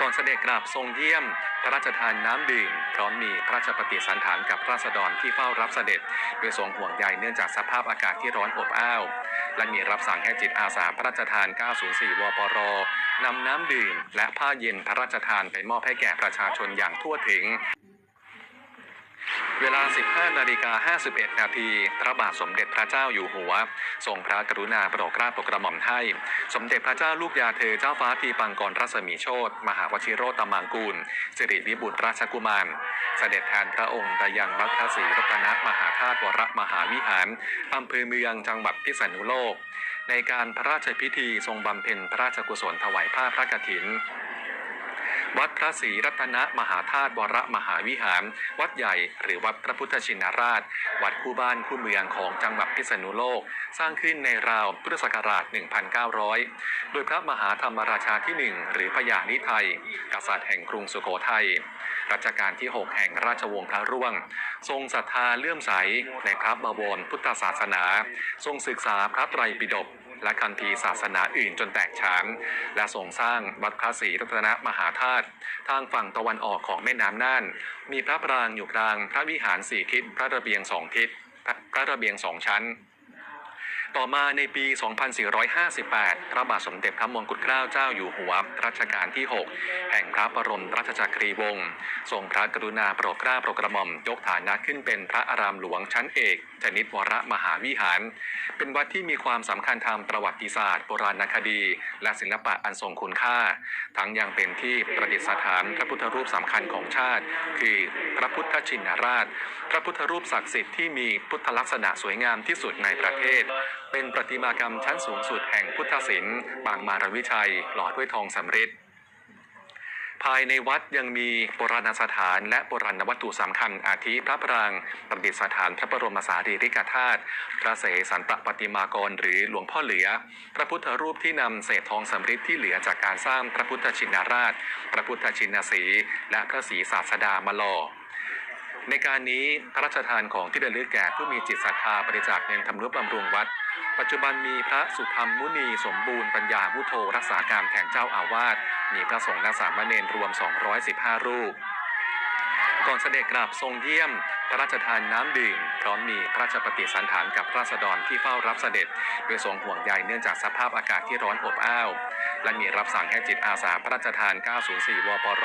ก่อนเสด็จกลับทรงเยี่ยม พระราชทานน้ำดื่ม พร้อมมีพระราชปฏิสันถานกับราษฎรที่เฝ้ารับเสด็จ โดยทรงห่วงใยเนื่องจากสภาพอากาศที่ร้อนอบอ้าว และมีรับสั่งให้จิตอาสาพระราชทาน 904 วปรนำน้ำดื่ม และผ้าเย็นพระราชทานไปมอบให้แก่ประชาชนอย่างทั่วถึง เวลา 15 นาฬิกา 51 นาที พระบาทสมเด็จพระเจ้าอยู่หัว ทรงพระกรุณาโปรดเกล้าโปรดกระหม่อมให้ สมเด็จพระเจ้าลูกยาเธอเจ้าฟ้าทีปังกรรัศมีโชตมหาวชิโรตมังกูลสิริวิบุตรราชกุมาร เสด็จแทนพระองค์ไปยังวัดพระศรีรัตนมหาธาตุวรมหาวิหารอำเภอเมืองจังหวัดพิษณุโลก ในการพระราชพิธีทรงบำเพ็ญพระราชกุศลถวายผ้าพระกฐิน วัดพระศรีรัตนมหาธาตุวรมหาวิหาร วัดใหญ่หรือวัดพระพุทธชินราช วัดคู่บ้านคู่เมืองของจังหวัดพิษณุโลก สร้างขึ้นในราวพุทธศักราช 1900 โดยพระมหาธรรมราชาที่หนึ่งหรือพญานิไทย กษัตริย์แห่งกรุงสุโขทัยรัชกาลที่ 6 แห่งราชวงศ์พระร่วง ทรงศรัทธาเลื่อมใสในพระบวรพุทธศาสนา ทรงศึกษาพระไตรปิฎก และคันธีศาสนาอื่นจนแตกฉาน และส่งสร้างวัดพระศรีรัตนมหาธาตุทางฝั่งตะวันออกของแม่น้ำน่าน มีพระปรางอยู่กลาง พระวิหารสี่ทิศ พระระเบียงสองทิศ พระระเบียงสองชั้น ต่อมาในปี 2458 พระบาทสมเด็จพระมงกุฎเกล้าเจ้าอยู่หัวรัชกาลที่ 6 แห่งพระบรมราชจักรีวงศ์ทรงพระกรุณาโปรดเกล้าโปรดกระหม่อมยกฐานะขึ้นเป็นพระอารามหลวงชั้นเอกชนิดวรมหาวิหาร เป็นวัดที่มีความสำคัญทางประวัติศาสตร์ โบราณคดี และศิลปะอันทรงคุณค่า ทั้งยังเป็นที่ประดิษฐานพระพุทธรูปสำคัญของชาติ คือพระพุทธชินราช พระพุทธรูปศักดิ์สิทธิ์ที่มีพุทธลักษณะสวยงามที่สุดในประเทศ เป็นประติมากรรมชั้นสูงสุดแห่งพุทธศิลป์ปางมารวิชัย หล่อด้วยทองสำริดภายในวัดยังมีโบราณสถาน และโบราณวัตถุสำคัญอาทิพระปรางประดิษฐานพระบรมสารีริกธาตุพระเสสันตประติมากรหรือหลวงพ่อเหลือ พระพุทธรูปที่นำเศษทองสำริดที่เหลือจากการสร้างพระพุทธชินราช พระพุทธชินสี และพระศรีศาสดามาหล่อ ในการนี้พระราชทานของที่ระลึกแก่ผู้มีจิตศรัทธาบริจาคเงินทำนุบำรุงวัด ปัจจุบันมีพระสุธรรมมุนีสมบูรณ์ปัญญาวุโธรักษาการแทนเจ้าอาวาสมีพระสงฆ์และสามเณรรวม 215 รูป ก่อนเสด็จกลับทรงเยี่ยม พระราชทานน้ำดื่ม พร้อมมีพระราชปฏิสันถานกับราษฎรที่เฝ้ารับเสด็จโดยทรงห่วงใยเนื่องจากสภาพอากาศที่ร้อนอบอ้าว และมีรับสั่งให้จิตอาสาพระราชทาน 904 วปร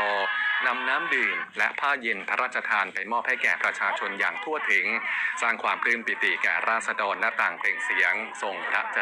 นำน้ำดื่ม และผ้าเย็นพระราชทานไปมอบให้แก่ประชาชนอย่างทั่วถึง สร้างความปลื้มปิติแก่ราษฎรและต่างเปล่งเสียงทรงพระเจ